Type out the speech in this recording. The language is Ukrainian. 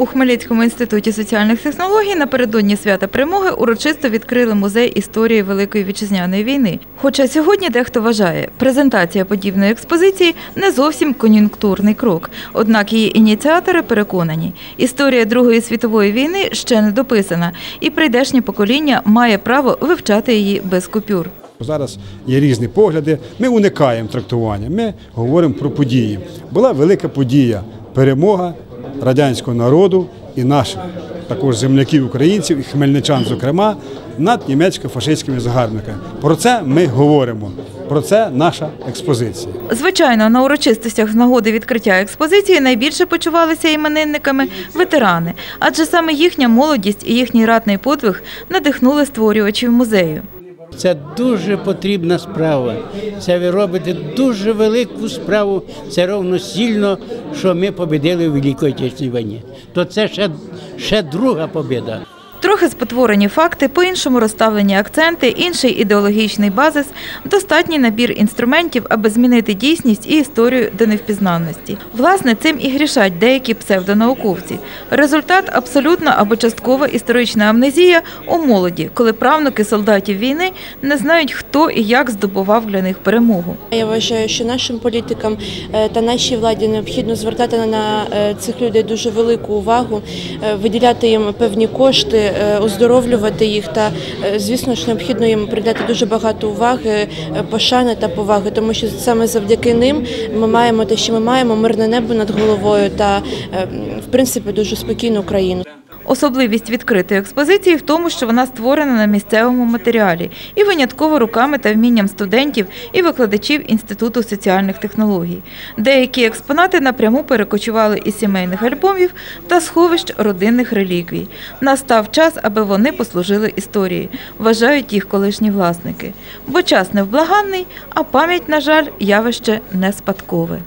У Хмельницькому інституті соціальних технологій напередодні свята перемоги урочисто відкрили музей історії Великої вітчизняної війни. Хоча сьогодні дехто вважає, презентація подібної експозиції не зовсім кон'юнктурний крок. Однак її ініціатори переконані, історія Другої світової війни ще не дописана, і прийдешнє покоління має право вивчати її без купюр. Зараз є різні погляди. Ми уникаємо трактування. Ми говоримо про події. Була велика подія перемога радянського народу і наших також земляків українців і хмельничан, зокрема, над німецько-фашистськими загарбниками. Про це ми говоримо. Про це наша експозиція. Звичайно, на урочистостях з нагоди відкриття експозиції найбільше почувалися іменинниками ветерани, адже саме їхня молодість і їхній ратний подвиг надихнули створювачів музею. Це дуже потрібна справа. Це ви робите дуже велику справу. Це ровно сильно, що ми побідили в Великій Отечній війні. То це ще, ще друга побіда. Трохи спотворені факти, по-іншому розставлені акценти, інший ідеологічний базис, достатній набір інструментів, аби змінити дійсність і історію до невпізнанності. Власне, цим і грішать деякі псевдонауковці. Результат абсолютна або часткова історична амнезія у молоді, коли правнуки солдатів війни не знають, хто і як здобував для них перемогу. Я вважаю, що нашим політикам е, та нашій владі необхідно звертати на е, цих людей дуже велику увагу, е, виділяти їм певні кошти, е, оздоровлювати їх. Та е, звісно ж необхідно їм придати дуже багато уваги, е, пошани та поваги, тому що саме завдяки ним ми маємо те, що ми маємо мирне небо над головою та в принципі дуже спокійну країну. Особливість відкритої експозиції в тому, що вона створена на місцевому матеріалі і винятково руками та вмінням студентів і викладачів Інституту соціальних технологій. Деякі експонати напряму перекочували із сімейних альбомів та сховищ родинних реліквій. Настав час, аби вони послужили історії, вважають їх колишні власники. Бо час невблаганний, а пам'ять, на жаль, явище не спадкове.